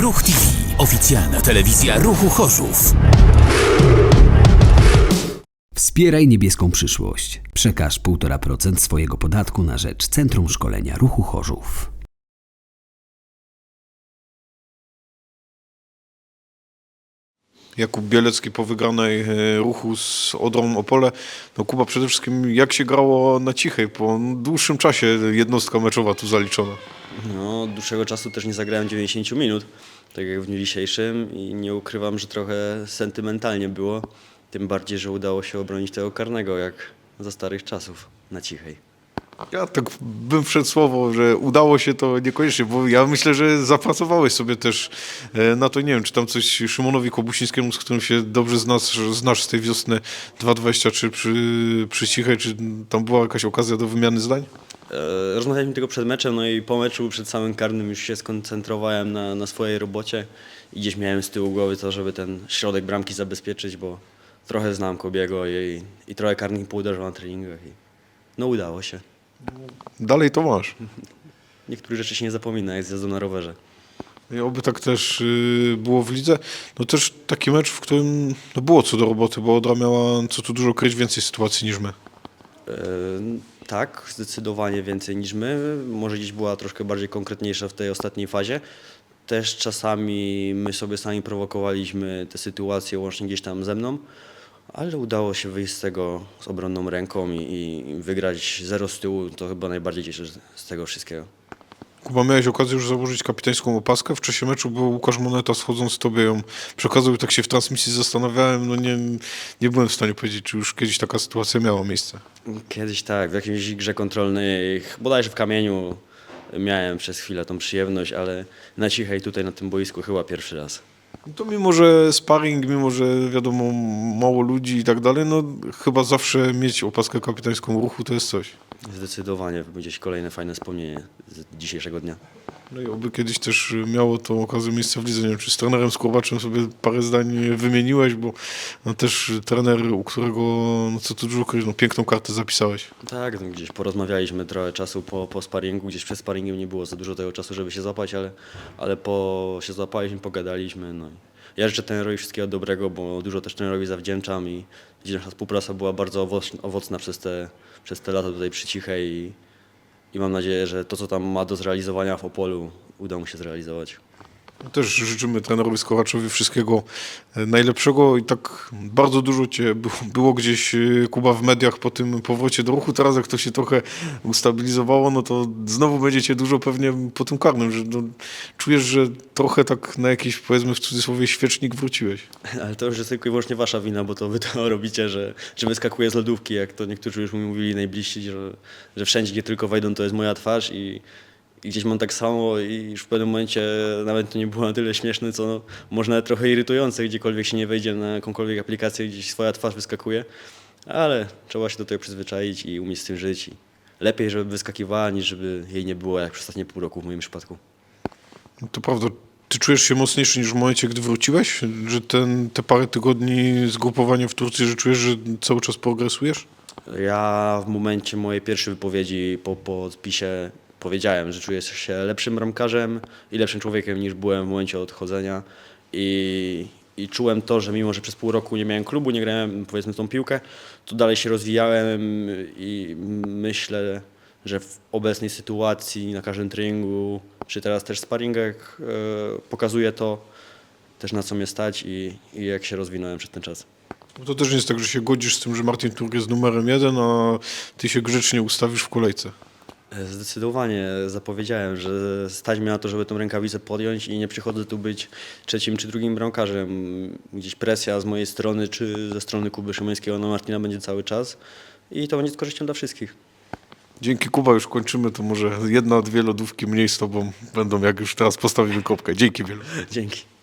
Ruch TV. Oficjalna telewizja Ruchu Chorzów. Wspieraj niebieską przyszłość. Przekaż 1,5% swojego podatku na rzecz Centrum Szkolenia Ruchu Chorzów. Jakub Bielecki po wygranej e, ruchu z Odrą Opole. No Kuba, przede wszystkim jak się grało na cichej? Po dłuższym czasie jednostka meczowa tu zaliczona. No, od dłuższego czasu też nie zagrałem 90 minut, tak jak w dniu dzisiejszym i nie ukrywam, że trochę sentymentalnie było. Tym bardziej, że udało się obronić tego karnego, jak za starych czasów, na cichej. Ja tak bym wszedł słowo, że udało się to niekoniecznie, bo ja myślę, że zapracowałeś sobie też e, na to, nie wiem, czy tam coś Szymonowi Kobusińskiemu, z którym się dobrze znasz, znasz z tej wiosny 2.23 przy, przy Cichej, czy tam była jakaś okazja do wymiany zdań? E, Rozmawialiśmy tylko przed meczem, no i po meczu, przed samym karnym już się skoncentrowałem na, na swojej robocie i gdzieś miałem z tyłu głowy to, żeby ten środek bramki zabezpieczyć, bo trochę znam Kobiego i, i trochę karnych pouderzał na treningach i no udało się. Dalej to masz. Niektórych rzeczy się nie zapomina, jak jazdą na rowerze. I oby tak też y, było w lidze. No też taki mecz, w którym no było co do roboty, bo Odra miała co tu dużo kryć więcej sytuacji niż my. E, Tak, zdecydowanie więcej niż my. Może gdzieś była troszkę bardziej konkretniejsza w tej ostatniej fazie. Też czasami my sobie sami prowokowaliśmy te sytuacje, łącznie gdzieś tam ze mną, ale udało się wyjść z tego z obronną ręką i, i wygrać zero z tyłu. To chyba najbardziej cieszy z- z tego wszystkiego. Kuba, miałeś okazję już założyć kapitańską opaskę. W czasie meczu był Łukasz Moneta schodząc z tobie ją przekazał i tak się w transmisji zastanawiałem. No nie, nie byłem w stanie powiedzieć, czy już kiedyś taka sytuacja miała miejsce. Kiedyś tak, w jakiejś grze kontrolnej, bodajże w kamieniu, miałem przez chwilę tą przyjemność, ale na cichej tutaj na tym boisku chyba pierwszy raz. No To mimo, że sparring, mimo, że wiadomo mało ludzi i tak dalej, no chyba zawsze mieć opaskę kapitańską ruchu to jest coś. Zdecydowanie gdzieś kolejne fajne wspomnienie z dzisiejszego dnia. No i oby kiedyś też miało to okazję miejsce w lidze. Nie wiem, czy z trenerem Skurbaczem sobie parę zdań wymieniłeś, bo no też trener, u którego, no co tu dużo no piękną kartę zapisałeś. Tak, no gdzieś porozmawialiśmy trochę czasu po, po sparingu, gdzieś przed sparingiem nie było za dużo tego czasu, żeby się złapać, ale, ale po się złapaliśmy, pogadaliśmy. No. Ja życzę trenerowi wszystkiego dobrego, bo dużo też trenerowi zawdzięczam i nasza współpraca była bardzo owoc- owocna przez te, przez te lata tutaj przy Cichej i, i mam nadzieję, że to, co tam ma do zrealizowania w Opolu, uda mu się zrealizować. Też życzymy trenerowi Skoraczowi wszystkiego e, najlepszego i tak bardzo dużo Cię było, gdzieś e, Kuba w mediach po tym powrocie do ruchu. Teraz jak to się trochę ustabilizowało, no to znowu będziecie dużo pewnie po tym karnym, że no, czujesz, że trochę tak na jakiś powiedzmy w cudzysłowie świecznik wróciłeś. Ale to już jest tylko i wyłącznie wasza wina, bo to wy to robicie, że, że wyskakuje z lodówki, jak to niektórzy już mi mówili najbliżsi, że, że wszędzie, gdzie tylko wejdą, to jest moja twarz i, i gdzieś mam tak samo i już w pewnym momencie nawet to nie było na tyle śmieszne, co może nawet trochę irytujące, gdziekolwiek się nie wejdzie na jakąkolwiek aplikację, gdzieś swoja twarz wyskakuje, ale trzeba się do tego przyzwyczaić i umieć z tym żyć. I lepiej, żeby wyskakiwała, niż żeby jej nie było, jak przez ostatnie pół roku w moim przypadku. No To prawda. Ty czujesz się mocniejszy niż w momencie, gdy wróciłeś? Że ten, te parę tygodni zgrupowania w Turcji, że czujesz, że cały czas progresujesz? Ja w momencie mojej pierwszej wypowiedzi po podpisie powiedziałem, że czuję się lepszym bramkarzem i lepszym człowiekiem niż byłem w momencie odchodzenia i, i czułem to, że mimo, że przez pół roku nie miałem klubu, nie grałem powiedzmy tą piłkę, to dalej się rozwijałem i myślę, że w obecnej sytuacji na każdym treningu, czy teraz też sparingach e, pokazuje to też na co mnie stać i, i jak się rozwinąłem przez ten czas. Bo to też nie jest tak, że się godzisz z tym, że Martin Turk jest numerem jeden, a ty się grzecznie ustawisz w kolejce. Zdecydowanie zapowiedziałem, że stać mnie na to, żeby tą rękawicę podjąć i nie przychodzę tu być trzecim czy drugim bramkarzem. Gdzieś presja z mojej strony czy ze strony Kuby Szymańskiego na Martina będzie cały czas i to będzie z korzyścią dla wszystkich. Dzięki Kuba już kończymy, to może jedna, dwie lodówki mniej z tobą będą, jak już teraz postawimy kropkę. Dzięki wielu. Dzięki.